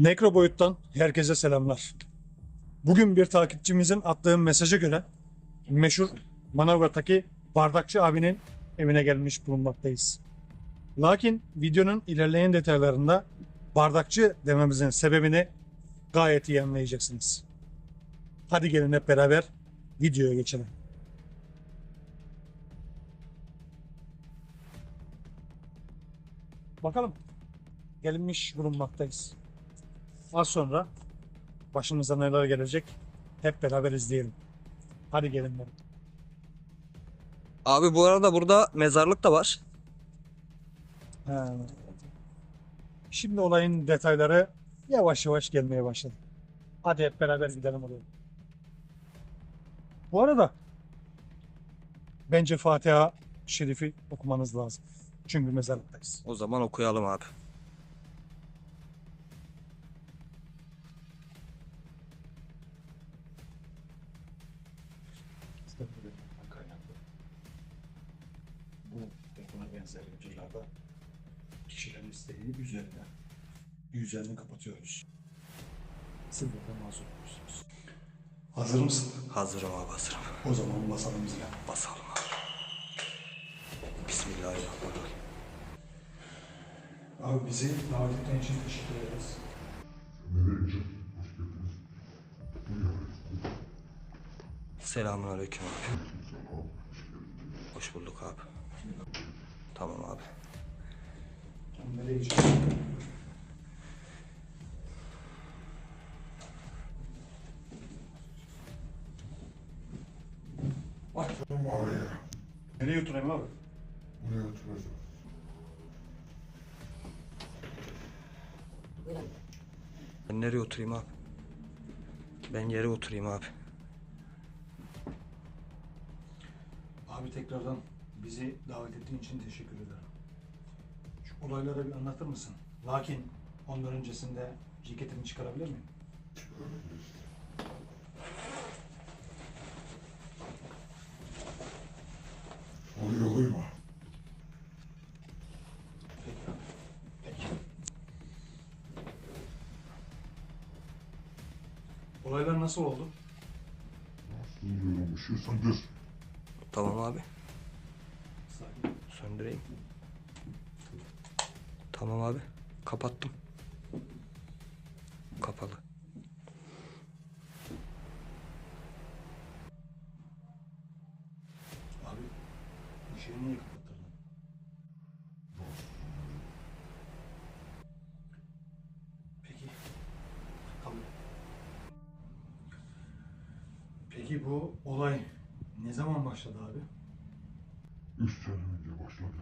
Nekro Boyut'tan herkese selamlar. Bugün bir takipçimizin attığı mesaja göre meşhur Manavgat'taki Bardakçı abinin evine gelmiş bulunmaktayız. Lakin videonun ilerleyen detaylarında bardakçı dememizin sebebini gayet iyi anlayacaksınız. Hadi gelin hep beraber videoya geçelim. Bakalım gelinmiş bulunmaktayız. Az sonra başımıza neler gelecek hep beraber izleyelim. Hadi gelin benim. Abi bu arada burada mezarlık da var. Ha. Şimdi olayın detayları yavaş yavaş gelmeye başladı. Hadi hep beraber gidelim oraya. Bu arada bence Fatiha Şerif'i okumanız lazım. Çünkü mezarlıktayız. O zaman okuyalım abi. Videolarda kişilerin isteği üzerine yüzlerini kapatıyoruz. Siz de mazur olursunuz. Hazır mısın? Hazırım abi hazırım. O zaman basalım zile. Basalım abi. Bismillahirrahmanirrahim. Abi bizi davet ettiğin için teşekkür ederiz. Selamun aleyküm abi. Hoş bulduk abi. Tamam abi. Nereye gideceğiz? Oraya. Nereye oturayım abi? Buraya oturacağız. Ben nereye oturayım abi? Ben yere oturayım abi. Abi tekrardan bizi davet ettiğin için teşekkür ederim. Şu olayları bir anlatır mısın? Lakin ondan öncesinde ceketimi çıkarabilir miyim? Oraya uyma. Peki. Olaylar nasıl oldu? Nasıl diyorum ışığı söndür. Tamam abi. Sakin. Söndüreyim. Tamam abi. Kapattım. Kapalı. Abi ışığı niye kapattırdın? Peki. Tamam. Peki bu olay ne zaman başladı abi? Üç sene önce başladı.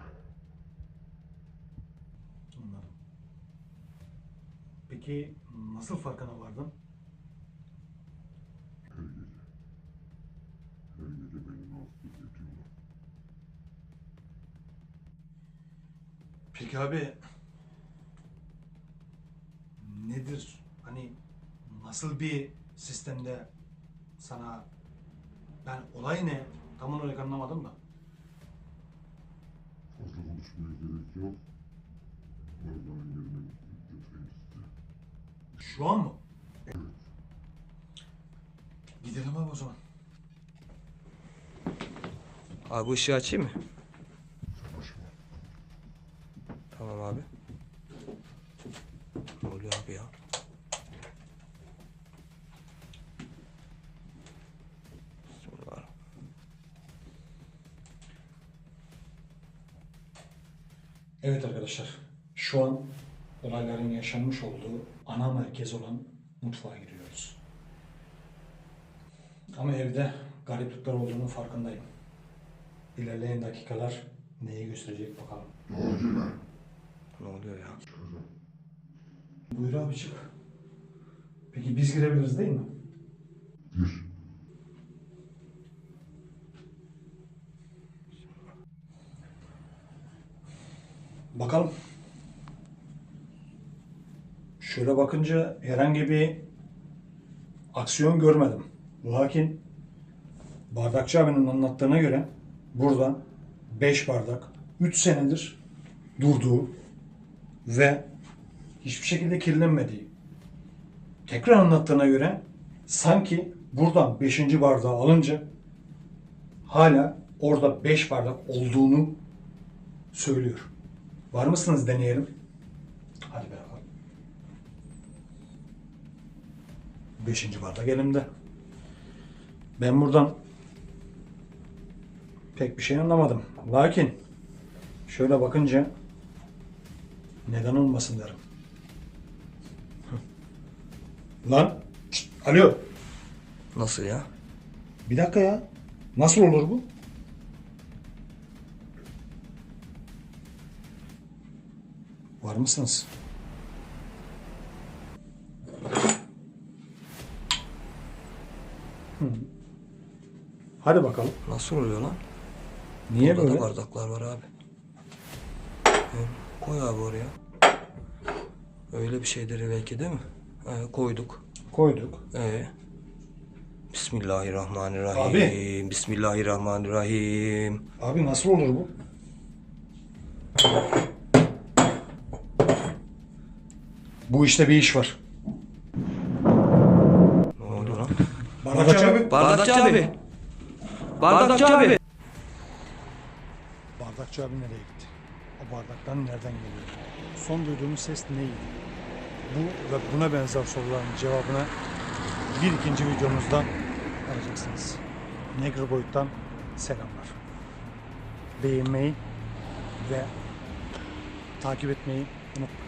Anladım. Peki nasıl farkına vardın? Her gece. Her gece beni rahatsız ediyorlar. Peki abi nedir? Hani nasıl bir sistemde sana ben olay ne? Tam olarak anlamadım da. Fazla konuşmaya gerek yok. Bardanın yerine götüreyim size. Şu an mı? Gidelim abi o zaman. Abi ışığı açayım mı? Evet arkadaşlar. Şu an olayların yaşanmış olduğu ana merkez olan mutfağa giriyoruz. Ama evde gariplikler olduğunu farkındayım. İlerleyen dakikalar neyi gösterecek bakalım. Daha acele. Ne oluyor ya? Buyur abi çık. Peki biz girebiliriz değil mi? Bir. Bakalım. Şöyle bakınca herhangi bir aksiyon görmedim. Lakin bardakçı abinin anlattığına göre burada 5 bardak 3 senedir durduğu ve hiçbir şekilde kirlenmediği tekrar anlattığına göre sanki buradan 5. bardağı alınca hala orada 5 bardak olduğunu söylüyor. Var mısınız deneyelim? Hadi bakalım. 5. bardak elimde. Ben buradan pek bir şey anlamadım. Lakin şöyle bakınca neden olmasın derim. Lan şşt, alo Nasıl ya? bir dakika ya nasıl olur bu? Var mısınız? Hı. Hadi bakalım. Nasıl oluyor lan? Niye Burada böyle? da bardaklar var abi. He, Koy abi oraya. Öyle bir şeydir belki değil mi? He, koyduk. Koyduk. Ee, Bismillahirrahmanirrahim. Bismillahirrahmanirrahim. Abi nasıl olur bu? Bu işte bir iş var. Ne oldu lan? Bardakçı abi. Bardakçı abi. Bardakçı abi. Bardakçı abi nereye gitti? O bardaktan nereden geliyor? Son duyduğumuz ses neydi? Bu ve buna benzer soruların cevabını bir ikinci videomuzda arayacaksınız. Negro Boyut'tan selamlar. Beğenmeyi ve takip etmeyi unutmayın.